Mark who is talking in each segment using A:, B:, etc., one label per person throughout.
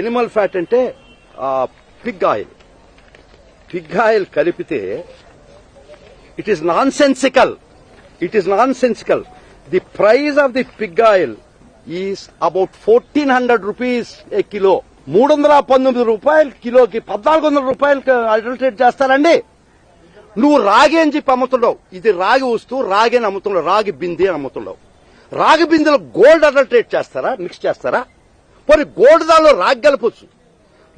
A: Animal fat అంటే pig oil. Pig oil కలిపితే it is nonsensical it is nonsensical the price of the pig oil is about fourteen hundred rupees a kilo మూడు వందల పంతొమ్మిది రూపాయలు కిలోకి పద్నాలుగు వందల రూపాయలకి అడల్టరేట్ చేస్తారండి. నువ్వు రాగి అని చెప్పి అమ్ముతున్నావు. ఇది రాగి వస్తువు రాగి అని అమ్ముతున్నావు రాగి బింది అని అమ్ముతున్నావు. రాగి బిందెలో గోల్డ్ అడల్టరేట్ చేస్తారా మిక్స్ చేస్తారా? పోనీ గోల్డ్ దానిలో రాగి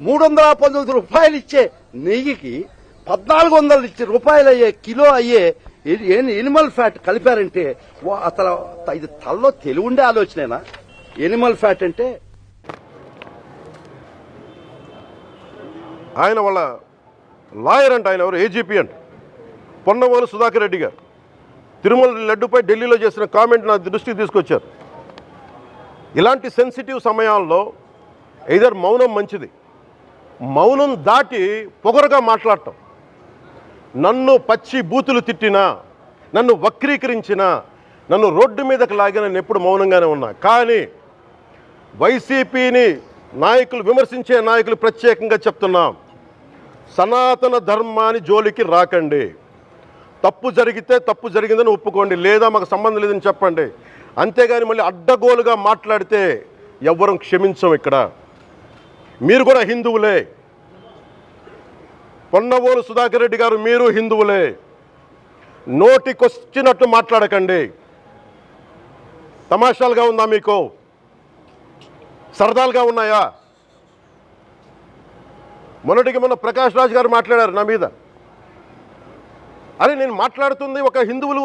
A: మూడు వందల పంతొమ్మిది రూపాయలు ఇచ్చే నెయ్యికి పద్నాలుగు వందలు ఇచ్చే రూపాయలు అయ్యే కిలో అయ్యే ఎనిమల్ ఫ్యాట్ కలిపారంటే వా- అసలు ఇది తలలో తెలివుండే ఆలోచనేనా? ఎనిమల్ ఫ్యాట్ అంటే?
B: ఆయన వాళ్ళ లాయర్ అంట ఆయన ఎవరు? ఏజీపీ అంట. పొన్నవోలు సుధాకర్ రెడ్డి గారు. తిరుమల లడ్డుపై ఢిల్లీలో చేసిన కామెంట్ నా దృష్టికి తీసుకొచ్చారు. ఇలాంటి సెన్సిటివ్ సమయాల్లో ఇదర్ మౌనం మంచిది. మౌనం దాటి పొగరుగా మాట్లాడటం. నన్ను పచ్చి బూతులు తిట్టినా నన్ను వక్రీకరించినా నన్ను రోడ్డు మీదకి లాగిన నేను ఎప్పుడు మౌనంగానే ఉన్నా. కానీ వైసీపీని నాయకులు విమర్శించే నాయకులు ప్రత్యేకంగా చెప్తున్నాం. సనాతన ధర్మాన్ని జోలికి రాకండి. తప్పు జరిగితే తప్పు జరిగిందని ఒప్పుకోండి. లేదా మాకు సంబంధం లేదని చెప్పండి. అంతేగాని మళ్ళీ అడ్డగోలుగా మాట్లాడితే ఎవ్వరం క్షమించం ఇక్కడ. మీరు కూడా హిందువులే. పొన్నవోలు సుధాకర్ రెడ్డి గారు మీరు హిందువులే. నోటికొచ్చినట్టు మాట్లాడకండి. తమాషాలుగా ఉందా మీకు? సరదాలుగా ఉన్నాయా? మొన్నటికి మొన్న ప్రకాష్ రాజ్ గారు మాట్లాడారు నా మీద. అరే నేను మాట్లాడుతుంది ఒక హిందువులు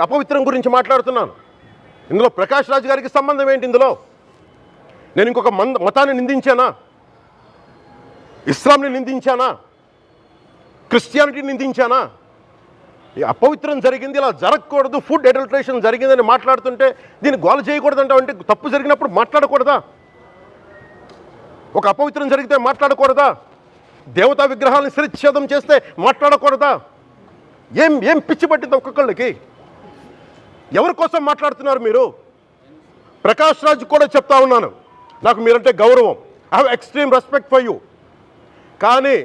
B: అపవిత్రం గురించి మాట్లాడుతున్నాను. ఇందులో ప్రకాష్ రాజ్ గారికి సంబంధం ఏంటి ఇందులో? నేను ఇంకొక మంద మతాన్ని నిందించానా? ఇస్లాంని నిందించానా? క్రిస్టియానిటీని నిందించానా? ఈ అపవిత్రం జరిగింది ఇలా జరగకూడదు ఫుడ్ అడల్ట్రేషన్ జరిగిందని మాట్లాడుతుంటే దీన్ని గోల చేయకూడదంట అంటే తప్పు జరిగినప్పుడు మాట్లాడకూడదా? ఒక అపవిత్రం జరిగితే మాట్లాడకూడదా? దేవతా విగ్రహాలను శిరచ్ఛేదం చేస్తే మాట్లాడకూడదా? ఏం ఏం పిచ్చి పట్టింది ఒక్కొక్కళ్ళకి? ఎవరి కోసం మాట్లాడుతున్నారు మీరు? ప్రకాష్ రాజ్ కూడా చెప్తా ఉన్నాను. నాకు మీరంటే గౌరవం. I have extreme respect for you కానీ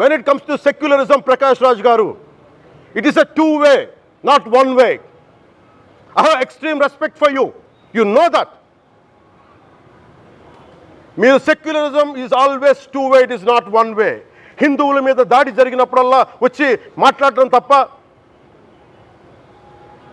B: when it comes to secularism Prakash Raj garu it is a two way not one way I have extreme respect for you you know that మీరు secularism is always two way it is not one way హిందువుల మీద దాడి జరిగినప్పుడల్లా వచ్చి మాట్లాడటం తప్ప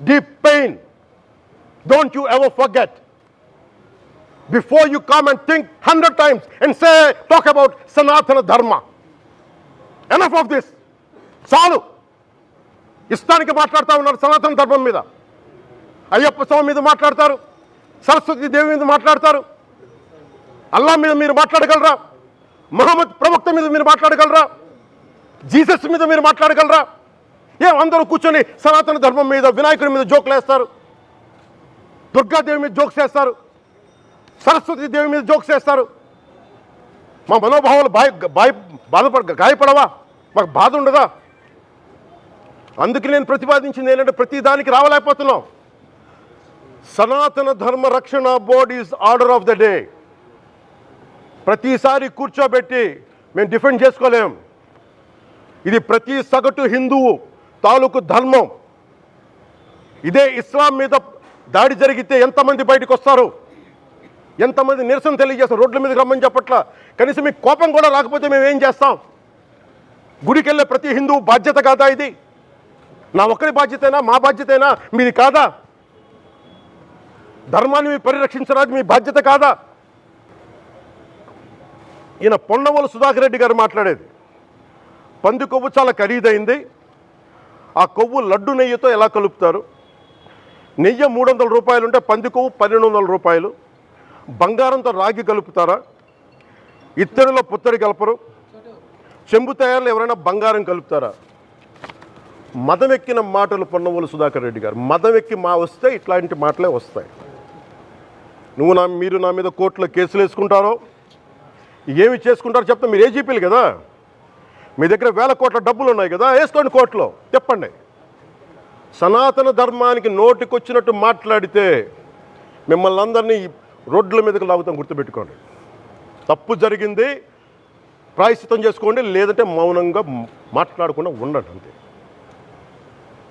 B: Deep pain. Don't you ever forget. Before you come and think hundred times and say, talk about Sanatana Dharma. Enough of this. చాలు ఇష్టానికి మాట్లాడుతూ ఉన్నారు సనాతన ధర్మం మీద అయ్యప్ప స్వామి మీద మాట్లాడతారు సరస్వతి దేవి మీద మాట్లాడతారు అల్లా మీద మీరు మాట్లాడగలరా మహమ్మద్ ప్రవక్త మీద మీరు మాట్లాడగలరా జీసస్ మీద మీరు మాట్లాడగలరా ఏం అందరూ కూర్చొని సనాతన ధర్మం మీద వినాయకుడి మీద జోకులు వేస్తారు? దుర్గాదేవి మీద జోక్స్ వేస్తారు? సరస్వతి దేవి మీద జోక్స్ వేస్తారు? మా మనోభావాలు బాయ్ బాయ్ బాధపడ గాయపడవా? మాకు బాధ ఉండదా? అందుకే నేను ప్రతిపాదించింది ఏంటంటే ప్రతి దానికి రావలేకపోతున్నాం. Sanatana Dharma Rakshana board is order of the day. ప్రతిసారి కూర్చోబెట్టి మేము డిఫెండ్ చేసుకోలేం. ఇది ప్రతి సగటు హిందువు తాలూకు ధర్మం. ఇదే ఇస్లాం మీద దాడి జరిగితే ఎంతమంది బయటకు వస్తారు? ఎంతమంది నిరసన తెలియజేస్తారు? రోడ్ల మీదకి రమ్మని చెప్పట్ల. కనీసం మీకు కోపం కూడా రాకపోతే మేము ఏం చేస్తాం? గుడికి వెళ్ళే ప్రతి హిందువు బాధ్యత కాదా ఇది? నా ఒక్కడి బాధ్యతేనా? మా బాధ్యతేనా? మీది కాదా? ధర్మాన్ని మీరు పరిరక్షించడానికి మీ బాధ్యత కాదా? ఈయన పొన్నవోలు సుధాకర్ రెడ్డి గారు మాట్లాడేది. పంది కొవ్వు చాలా ఖరీదైంది. ఆ కొవ్వు లడ్డు నెయ్యితో ఎలా కలుపుతారు? నెయ్యి మూడు వందల రూపాయలు ఉంటే పంది కొవ్వు పన్నెండు వందల రూపాయలు. బంగారంతో రాగి కలుపుతారా? ఇత్తడిలో పుత్తడి కలపరు. చెంబు తయారులో ఎవరైనా బంగారం కలుపుతారా? మదం ఎక్కిన మాటలు పొన్నవోలు సుధాకర్ రెడ్డి గారు. మదం ఎక్కి మా వస్తే ఇట్లాంటి మాటలే వస్తాయి. నువ్వు నా మీరు నా మీద కోర్టులో కేసులు వేసుకుంటారో ఏమి చేసుకుంటారో చెప్తే. మీరు ఏజీపీలు కదా? మీ దగ్గర వేల కోట్ల డబ్బులు ఉన్నాయి కదా వేసుకోండి కోర్టులో. చెప్పండి. సనాతన ధర్మానికి నోటికొచ్చినట్టు మాట్లాడితే మిమ్మల్ని అందరినీ రోడ్ల మీదకి లాగుతాం గుర్తుపెట్టుకోండి. తప్పు జరిగింది ప్రాయశ్చితం చేసుకోండి లేదంటే మౌనంగా మాట్లాడకుండా ఉండండి అంతే.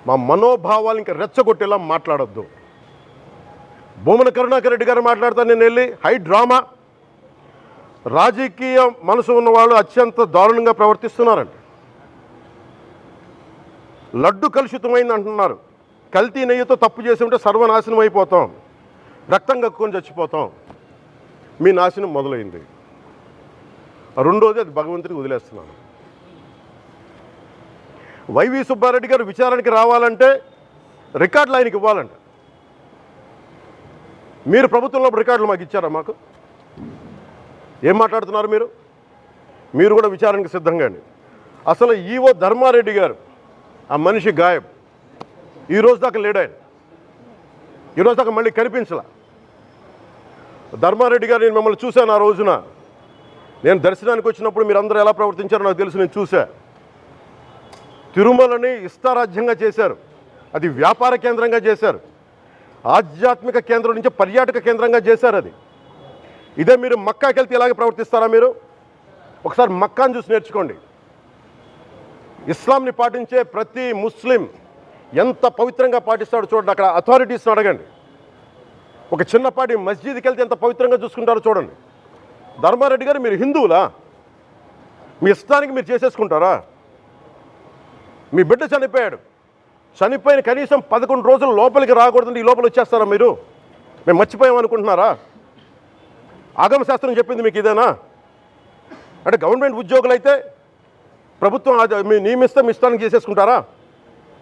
B: మా మనోభావాలు ఇంకా రెచ్చగొట్టేలా మాట్లాడొద్దు. భూమన కరుణాకర్ రెడ్డి గారు మాట్లాడతాను నేను వెళ్ళి హై డ్రామా. రాజకీయ మనసు ఉన్న వాళ్ళు అత్యంత దారుణంగా ప్రవర్తిస్తున్నారండి. లడ్డు కలుషితమైంది అంటున్నారు. కల్తీ నెయ్యితో తప్పు చేసి ఉంటే సర్వనాశనం అయిపోతాం. రక్తం కక్కుని చచ్చిపోతాం. మీ నాశనం మొదలైంది. రెండోది అది భగవంతుడికి వదిలేస్తున్నాను. వైవి సుబ్బారెడ్డి గారు విచారణకి రావాలంటే రికార్డులు ఆయనకి ఇవ్వాలంట. మీరు ప్రభుత్వంలో రికార్డులు మాకు ఇచ్చారా మాకు? ఏం మాట్లాడుతున్నారు మీరు? మీరు కూడా విచారణకు సిద్ధంగా అసలు ఈవో ధర్మారెడ్డి గారు ఆ మనిషి గాయం ఈ రోజు దాకా లేడు ఆయన. ఈ రోజు దాకా మళ్ళీ కనిపించలా. ధర్మారెడ్డి గారు నేను మిమ్మల్ని చూశాను ఆ రోజున. నేను దర్శనానికి వచ్చినప్పుడు మీరు అందరూ ఎలా ప్రవర్తించారో నాకు తెలుసు నేను చూశా. తిరుమలని ఇష్టారాజ్యంగా చేశారు. అది వ్యాపార కేంద్రంగా చేశారు. ఆధ్యాత్మిక కేంద్రం నుంచి పర్యాటక కేంద్రంగా చేశారు అది. ఇదే మీరు మక్కాకి వెళ్తే ఇలాగే ప్రవర్తిస్తారా మీరు? ఒకసారి మక్కాను చూసి నేర్చుకోండి. ఇస్లాంని పాటించే ప్రతి ముస్లిం ఎంత పవిత్రంగా పాటిస్తాడో చూడండి. అక్కడ అథారిటీస్ని అడగండి. ఒక చిన్నపాటి మస్జిద్కి వెళ్తే ఎంత పవిత్రంగా చూసుకుంటారో చూడండి. ధర్మారెడ్డి గారు మీరు హిందువులా? మీ ఇష్టానికి మీరు చేసేసుకుంటారా? మీ బిడ్డ చనిపోయాడు. చనిపోయిన కనీసం పదకొండు రోజులు లోపలికి రాకూడదండి ఈ లోపల వచ్చేస్తారా మీరు? మేము మర్చిపోయాం ఆగమశాస్త్రం శాస్త్రం చెప్పింది మీకు ఇదేనా? అంటే గవర్నమెంట్ ఉద్యోగులు అయితే ప్రభుత్వం అది మీ నియమిస్తే మీ ఇష్టానికి చేసేసుకుంటారా?